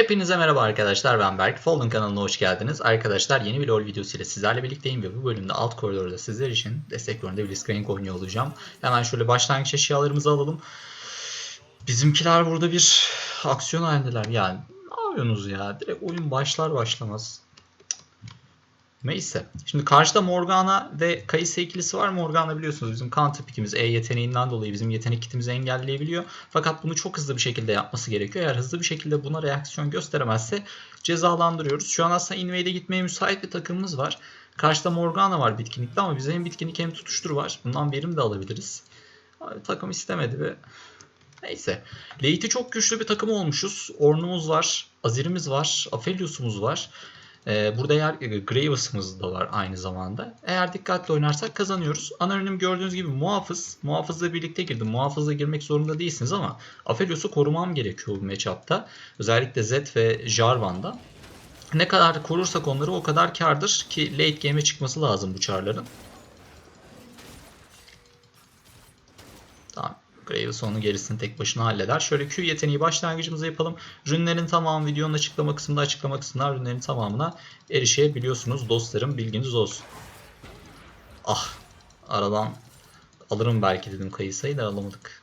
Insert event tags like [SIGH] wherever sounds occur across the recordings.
Hepinize merhaba arkadaşlar ben Berk. Fallen kanalına hoş geldiniz. Arkadaşlar yeni bir LoL videosu ile sizlerle birlikteyim ve bu bölümde alt koridorda sizler için destek rolünde Blitzcrank oynuyor olacağım. Hemen şöyle başlangıç eşyalarımızı alalım. Bizimkiler burada bir aksiyon halindeler. Yani ne yapıyorsunuz ya? Direkt oyun başlar başlamaz. Neyse. Şimdi karşıda Morgana ve Kayısı ikilisi var. Morgana biliyorsunuz bizim counter pick'imiz E yeteneğinden dolayı bizim yetenek kitimizi engelleyebiliyor. Fakat bunu çok hızlı bir şekilde yapması gerekiyor. Eğer hızlı bir şekilde buna reaksiyon gösteremezse cezalandırıyoruz. Şu an aslında invade'e gitmeye müsait bir takımımız var. Karşıda Morgana var bitkinlikte ama bize hem bitkinlik hem tutuştur var. Bundan verim de alabiliriz. Abi, takım istemedi ve Neyse. Late'i çok güçlü bir takım olmuşuz. Orn'umuz var. Azir'imiz var. Aphelios'umuz var. Ee, burada eğer Graves'ımız da var aynı zamanda. Eğer dikkatli oynarsak kazanıyoruz. Anonim gördüğünüz gibi muhafız. Muhafızla birlikte girdim. Muhafızla girmek zorunda değilsiniz ama Aphelios'u korumam gerekiyor bu matchup'ta. Özellikle Zed ve Jarvan'da. Ne kadar korursak onları o kadar kardır ki late game'e çıkması lazım bu çarların. Graves onun gerisini tek başına halleder. Şöyle Q yeteneği başlangıcımızı yapalım. Rünlerin tamamı videonun açıklama kısmında açıklama kısmında rünlerin tamamına erişebiliyorsunuz dostlarım. Bilginiz olsun. Ah. Aradan alırım belki dedim kayısayı da alamadık.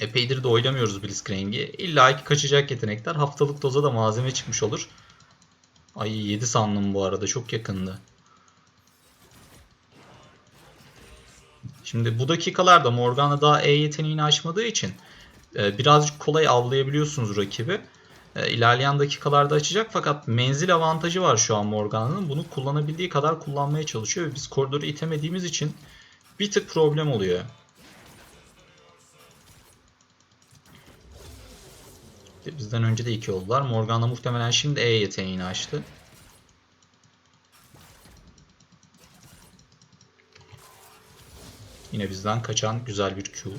Epeydir de oynamıyoruz Blitzcrank'i. İlla ki kaçacak yetenekler. Haftalık doza da malzeme çıkmış olur. Ay 7 sandım bu arada. Çok yakındı. Şimdi bu dakikalarda Morgana daha E yeteneğini açmadığı için e, birazcık kolay avlayabiliyorsunuz rakibi. E, İlerleyen dakikalarda açacak fakat menzil avantajı var şu an Morgana'nın. Bunu kullanabildiği kadar kullanmaya çalışıyor ve biz koridoru itemediğimiz için bir tık problem oluyor. Bizden önce de iki oldular. Morgana muhtemelen şimdi E yeteneğini açtı. Yine bizden kaçan güzel bir Q.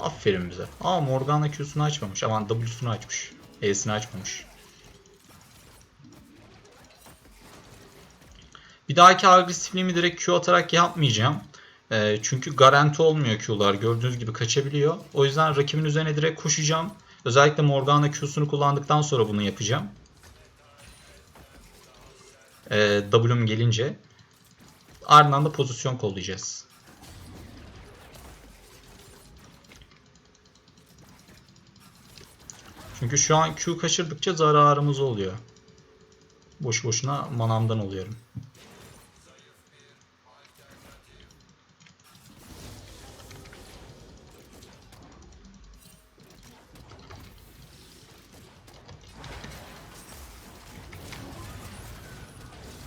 Aferin bize. Aa Morgana Q'sunu açmamış. Aman W'sunu açmış. E'sini açmamış. Bir dahaki agresifliğimi direkt Q atarak yapmayacağım. E, çünkü garanti olmuyor Q'lar. Gördüğünüz gibi kaçabiliyor. O yüzden rakibin üzerine direkt koşacağım. Özellikle Morgana Q'sunu kullandıktan sonra bunu yapacağım. E, W'm gelince. Ardından da pozisyon kollayacağız. Çünkü şu an Q kaçırdıkça zararımız oluyor. Boş boşuna manamdan oluyorum.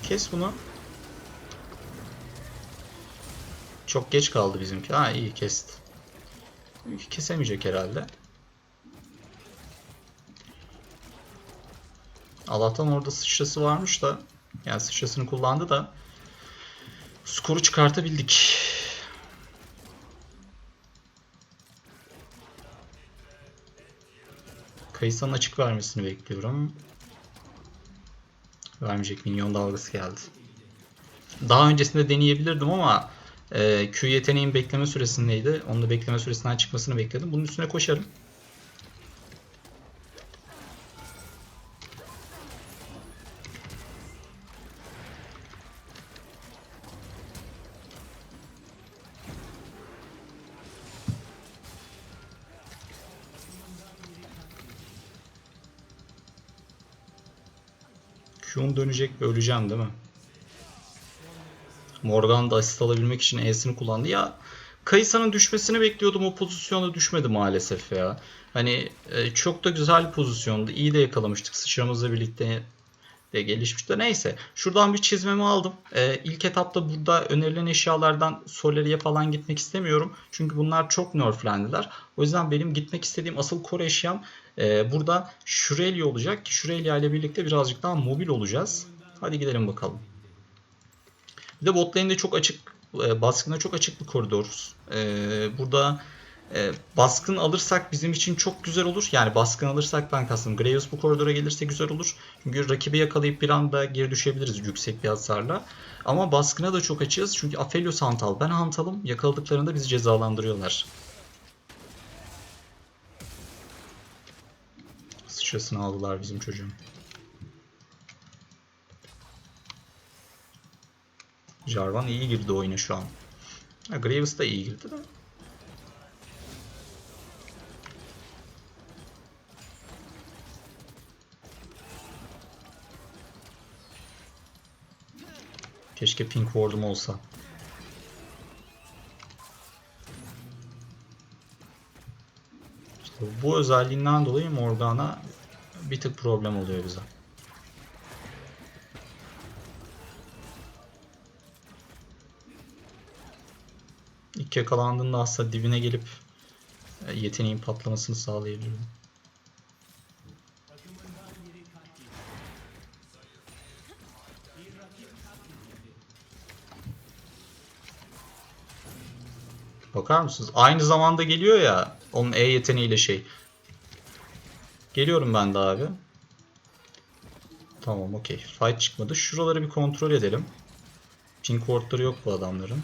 Kes bunu. Çok geç kaldı bizimki. Ha iyi kesti. Kesemeyecek herhalde. Allah'tan orada sıçrası varmış da yani sıçrasını kullandı da skoru çıkartabildik. Kayısa'nın açık vermesini bekliyorum. Vermeyecek minyon dalgası geldi. Daha öncesinde deneyebilirdim ama e, Q yeteneğin bekleme süresindeydi. Onun da bekleme süresinden çıkmasını bekledim. Bunun üstüne koşarım. Q'um dönecek ve öleceğim değil mi? Morgan da asist alabilmek için E'sini kullandı. Ya Kayısa'nın düşmesini bekliyordum. O pozisyona düşmedi maalesef ya. Hani e, çok da güzel pozisyondu. İyi de yakalamıştık. Sıçramızla birlikte de gelişmişti. Neyse. Şuradan bir çizmemi aldım. Ee, ilk etapta burada önerilen eşyalardan Solari'ye falan gitmek istemiyorum. Çünkü bunlar çok nerflendiler. O yüzden benim gitmek istediğim asıl core eşyam e, burada Şurelya olacak. ki Şurelya ile birlikte birazcık daha mobil olacağız. Hadi gidelim bakalım. Bir de bot lane'de çok açık, e, baskına çok açık bir koridor. E, burada e, baskın alırsak bizim için çok güzel olur. Yani baskın alırsak ben kastım. Graves bu koridora gelirse güzel olur. Çünkü rakibi yakalayıp bir anda geri düşebiliriz yüksek bir hasarla. Ama baskına da çok açığız. Çünkü Aphelios hantal. Ben hantalım. Yakaladıklarında bizi cezalandırıyorlar. Sıçrasını aldılar bizim çocuğun. Jarvan iyi girdi oyuna şu an. Ha, Graves da iyi girdi de. Keşke Pink Ward'um olsa. İşte bu özelliğinden dolayı Morgana bir tık problem oluyor bize. İlk yakalandığında aslında dibine gelip e, yeteneğin patlamasını sağlayabilirim. Bakar mısınız? Aynı zamanda geliyor ya onun E yeteneğiyle şey. Geliyorum ben de abi. Tamam okey. Fight çıkmadı. Şuraları bir kontrol edelim. Pink wardları yok bu adamların.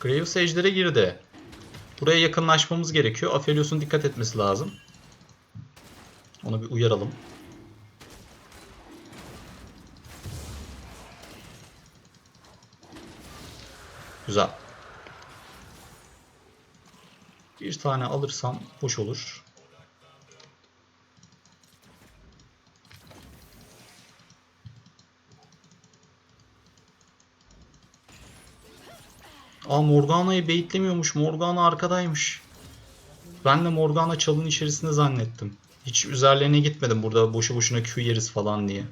Graves ejder'e girdi. Buraya yakınlaşmamız gerekiyor. Aphelios'un dikkat etmesi lazım. Onu bir uyaralım. Güzel. Bir tane alırsam hoş olur. Aa Morgana'yı baitlemiyormuş. Morgana arkadaymış. Ben de Morgana çalın içerisinde zannettim. Hiç üzerlerine gitmedim burada boşu boşuna Q yeriz falan diye.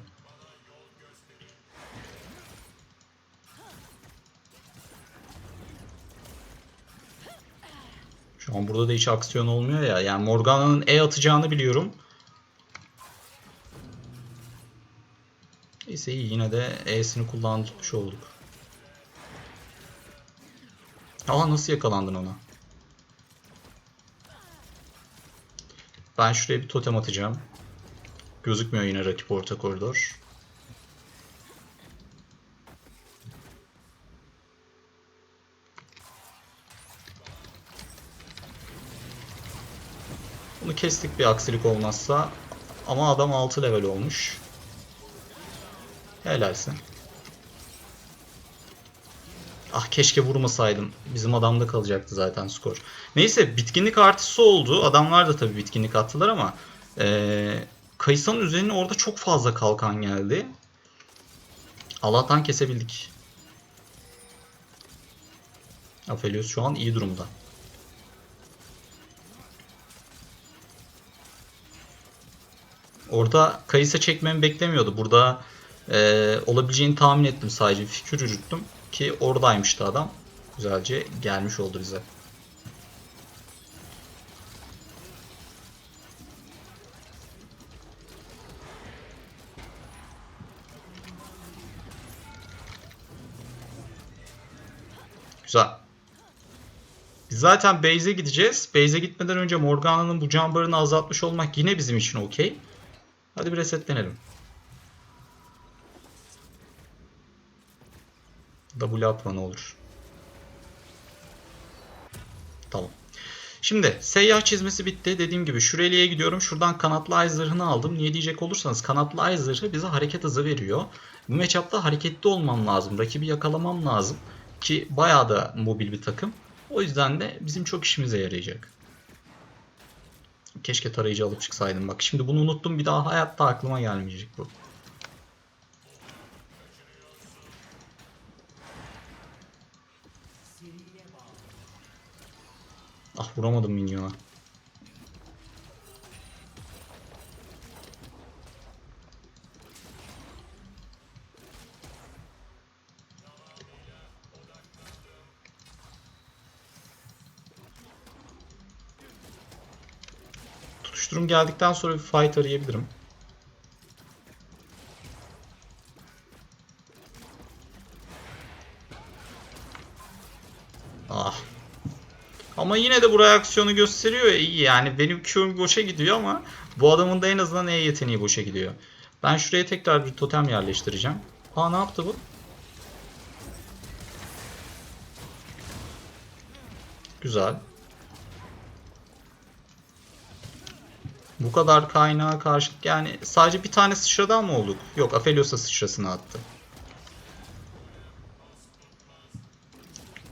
Şu an burada da hiç aksiyon olmuyor ya. Yani Morgana'nın E atacağını biliyorum. Neyse iyi yine de E'sini kullanmış olduk. Aa nasıl yakalandın ona? Ben şuraya bir totem atacağım. Gözükmüyor yine rakip orta koridor. Bunu kestik bir aksilik olmazsa. Ama adam 6 level olmuş. Helalsin. Ah keşke vurmasaydım. Bizim adamda kalacaktı zaten skor. Neyse bitkinlik artısı oldu. Adamlar da tabii bitkinlik attılar ama ee, Kayısa'nın üzerine orada çok fazla kalkan geldi. Allah'tan kesebildik. Aphelios şu an iyi durumda. Orada Kayısa çekmemi beklemiyordu. Burada e, olabileceğini tahmin ettim sadece. Fikir yürüttüm. Ki oradaymıştı adam. Güzelce gelmiş oldu bize. Güzel. Biz zaten base'e gideceğiz. Base'e gitmeden önce Morgana'nın bu can barını azaltmış olmak yine bizim için okey. Hadi bir resetlenelim. W atma ne olur. Tamam. Şimdi seyyah çizmesi bitti. Dediğim gibi Şureli'ye gidiyorum. Şuradan kanatlı ay zırhını aldım. Niye diyecek olursanız kanatlı ay zırhı bize hareket hızı veriyor. Bu matchup'ta hareketli olmam lazım. Rakibi yakalamam lazım. Ki bayağı da mobil bir takım. O yüzden de bizim çok işimize yarayacak. Keşke tarayıcı alıp çıksaydım. Bak şimdi bunu unuttum. Bir daha hayatta aklıma gelmeyecek bu. Ah vuramadım minyona. Tutuşturum geldikten sonra bir fight arayabilirim. Ama yine de bu reaksiyonu gösteriyor iyi yani benim Q'm boşa gidiyor ama bu adamın da en azından E yeteneği boşa gidiyor. Ben şuraya tekrar bir totem yerleştireceğim. Aa ne yaptı bu? Güzel. Bu kadar kaynağa karşı yani sadece bir tane sıçradan mı olduk? Yok Aphelios'a sıçrasını attı.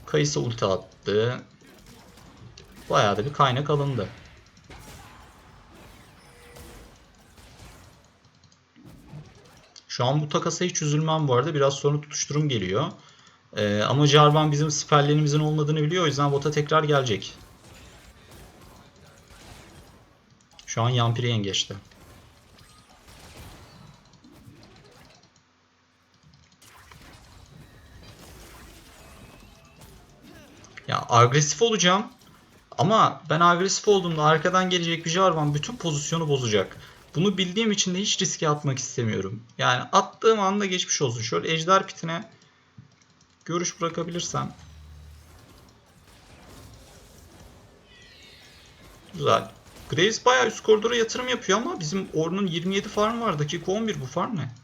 Kayısı ulti attı. Bayağı da bir kaynak alındı. Şu an bu takasa hiç üzülmem bu arada. Biraz sonra tutuşturum geliyor. Ee, ama Jarvan bizim siperlerimizin olmadığını biliyor. O yüzden bota tekrar gelecek. Şu an Yampiri'ye geçti. Ya agresif olacağım. Ama ben agresif olduğumda arkadan gelecek bir Jarvan bütün pozisyonu bozacak. Bunu bildiğim için de hiç riske atmak istemiyorum. Yani attığım anda geçmiş olsun. Şöyle ejder pitine görüş bırakabilirsem. Güzel. Graves bayağı üst koridora yatırım yapıyor ama bizim Ornn'un 27 farm var. Dakika 11 bu farm ne?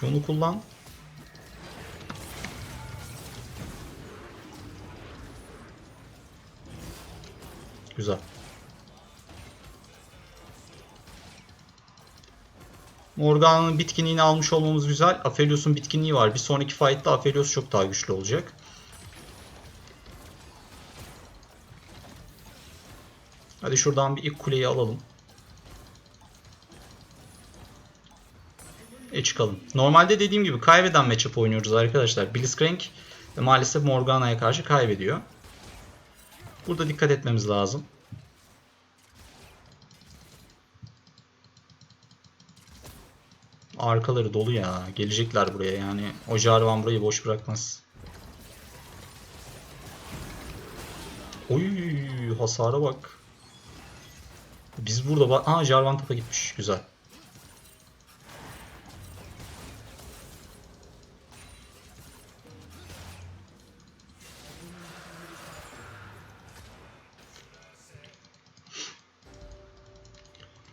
Şunu kullan. Güzel. Morgana'nın bitkinliğini almış olmamız güzel. Aphelios'un bitkinliği var. Bir sonraki fight'ta Aphelios çok daha güçlü olacak. Hadi şuradan bir ilk kuleyi alalım. E çıkalım. Normalde dediğim gibi kaybeden matchup oynuyoruz arkadaşlar. Blitzcrank maalesef Morgana'ya karşı kaybediyor. Burada dikkat etmemiz lazım. Arkaları dolu ya. Gelecekler buraya yani. O Jarvan burayı boş bırakmaz. Oy hasara bak. Biz burada bak. Jarvan tapa gitmiş. Güzel.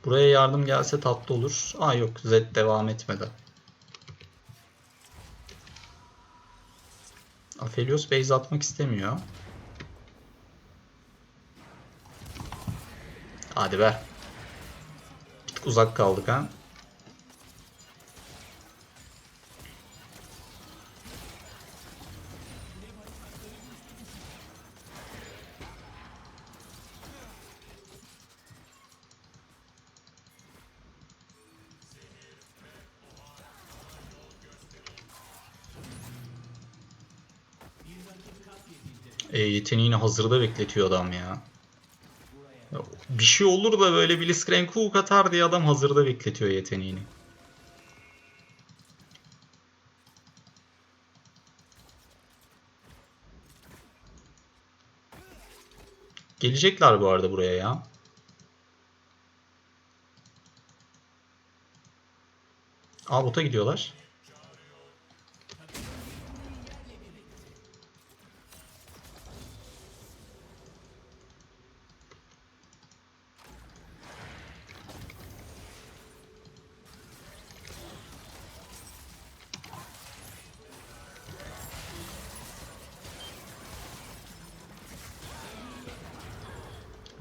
Buraya yardım gelse tatlı olur. Aa yok Z devam etmedi. Aphelios base atmak istemiyor. Hadi be. Bir tık uzak kaldık ha. E, yeteneğini hazırda bekletiyor adam ya. Bir şey olur da böyle Blitzcrank hook atar diye adam hazırda bekletiyor yeteneğini. Gelecekler bu arada buraya ya. Aa bota gidiyorlar.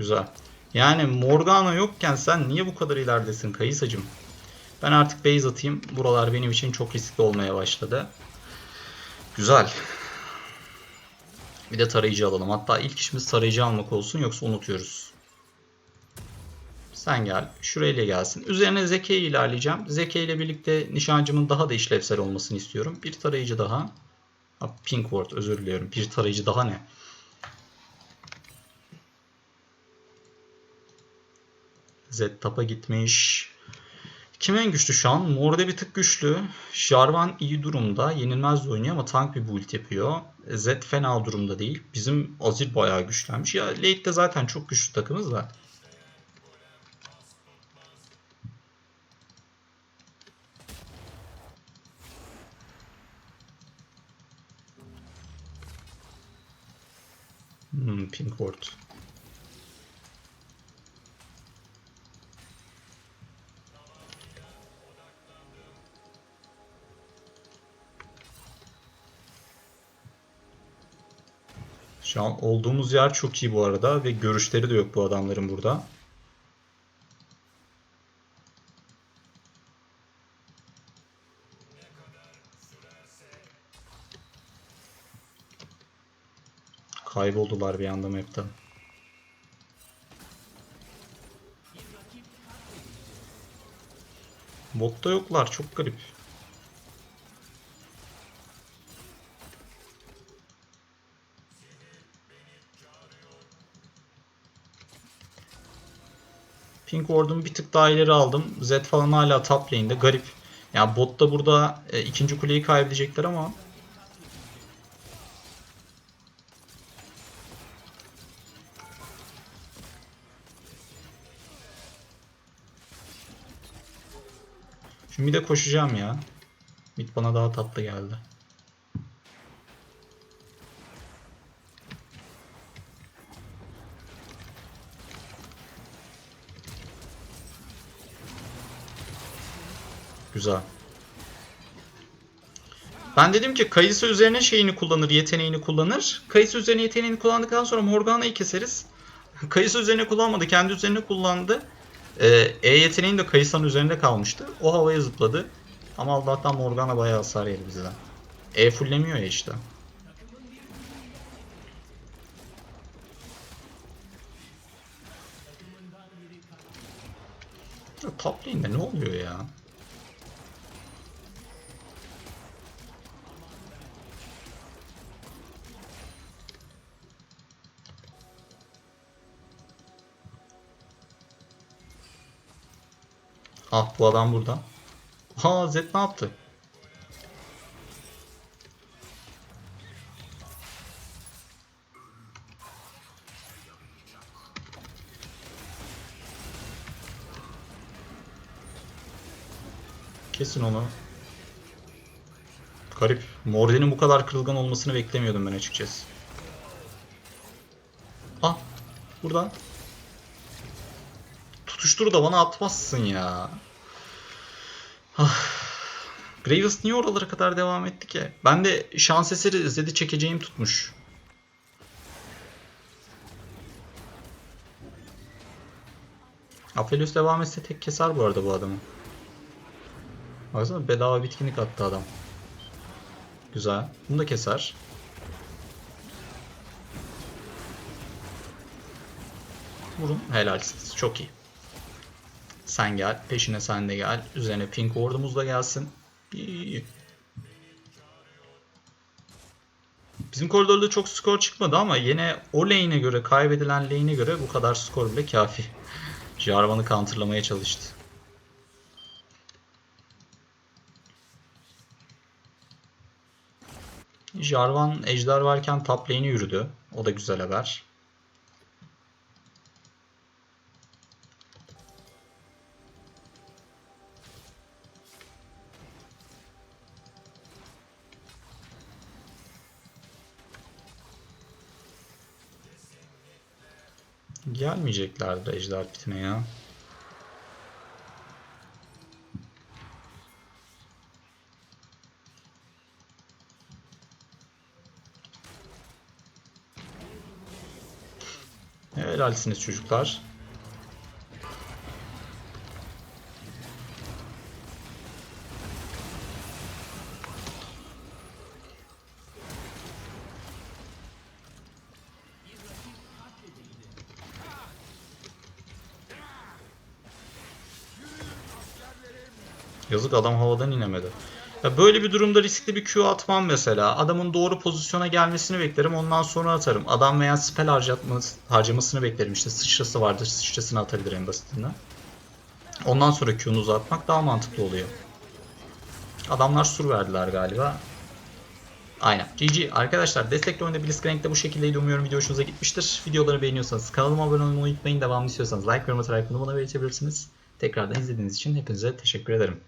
Güzel. Yani Morgana yokken sen niye bu kadar ileridesin Kayısacım? Ben artık base atayım. Buralar benim için çok riskli olmaya başladı. Güzel. Bir de tarayıcı alalım. Hatta ilk işimiz tarayıcı almak olsun yoksa unutuyoruz. Sen gel. Şurayla gelsin. Üzerine Zeki ilerleyeceğim. Zeki ile birlikte nişancımın daha da işlevsel olmasını istiyorum. Bir tarayıcı daha. Ha, Pink Ward özür diliyorum. Bir tarayıcı daha ne? Z-Tap'a gitmiş. Kim en güçlü şu an? Morde bir tık güçlü. Jarvan iyi durumda. Yenilmez de oynuyor ama tank bir build yapıyor. Z fena durumda değil. Bizim Azir bayağı güçlenmiş. Ya late'de zaten çok güçlü takımız da. Hmm, Pinkward. Şu an olduğumuz yer çok iyi bu arada ve görüşleri de yok bu adamların burada. Kayboldular bir anda map'ten. Botta yoklar çok garip. Pink Ward'umu bir tık daha ileri aldım. Zed falan hala top lane'de. Garip. Ya botta burada e, ikinci kuleyi kaybedecekler ama Şimdi de koşacağım ya. Mid bana daha tatlı geldi. Güzel. Ben dedim ki Kayısı üzerine şeyini kullanır, yeteneğini kullanır. Kayısı üzerine yeteneğini kullandıktan sonra Morgana'yı keseriz. [LAUGHS] Kayısı üzerine kullanmadı, kendi üzerine kullandı. Ee, E yeteneğin de Kayısa'nın üzerinde kalmıştı. O havaya zıpladı. Ama Allah'tan Morgana bayağı hasar yedi bizden. E fullemiyor ya işte. Top lane'de ne oluyor ya? Ah bu adam burada. Ha Zed ne yaptı? Kesin onu. Garip. Morden'in bu kadar kırılgan olmasını beklemiyordum ben açıkçası. Ah. Burada. Tutuştur da bana atmazsın ya. Ah. Graves niye oralara kadar devam etti ki? Ben de şans eseri Zed'i çekeceğim tutmuş. Aphelios devam etse tek keser bu arada bu adamı. Baksana bedava bitkinlik attı adam. Güzel. Bunu da keser. Vurun. Helalsiniz. Çok iyi. Sen gel. Peşine sen de gel. Üzerine pink ward'umuz da gelsin. Bizim koridorda çok skor çıkmadı ama yine o lane'e göre, kaybedilen lane'e göre bu kadar skor bile kafi. Jarvan'ı counterlamaya çalıştı. Jarvan ejder varken top lane'i yürüdü. O da güzel haber. Gelmeyeceklerdi ejder pitine ya. Helalsiniz çocuklar. Yazık adam havadan inemedi. Ya böyle bir durumda riskli bir Q atmam mesela. Adamın doğru pozisyona gelmesini beklerim ondan sonra atarım. Adam veya spell harcatması, harcamasını beklerim. İşte sıçrası vardır sıçrasını atabilir en basitinden. Ondan sonra Q'nu uzatmak daha mantıklı oluyor. Adamlar sur verdiler galiba. Aynen. GG. Arkadaşlar destekli oyunda Blitzcrank'te bu şekildeydi. Umuyorum video hoşunuza gitmiştir. Videoları beğeniyorsanız kanalıma abone olmayı unutmayın. Devamlı istiyorsanız like, yorum atarak bunu bana belirtebilirsiniz. Tekrardan izlediğiniz için hepinize teşekkür ederim.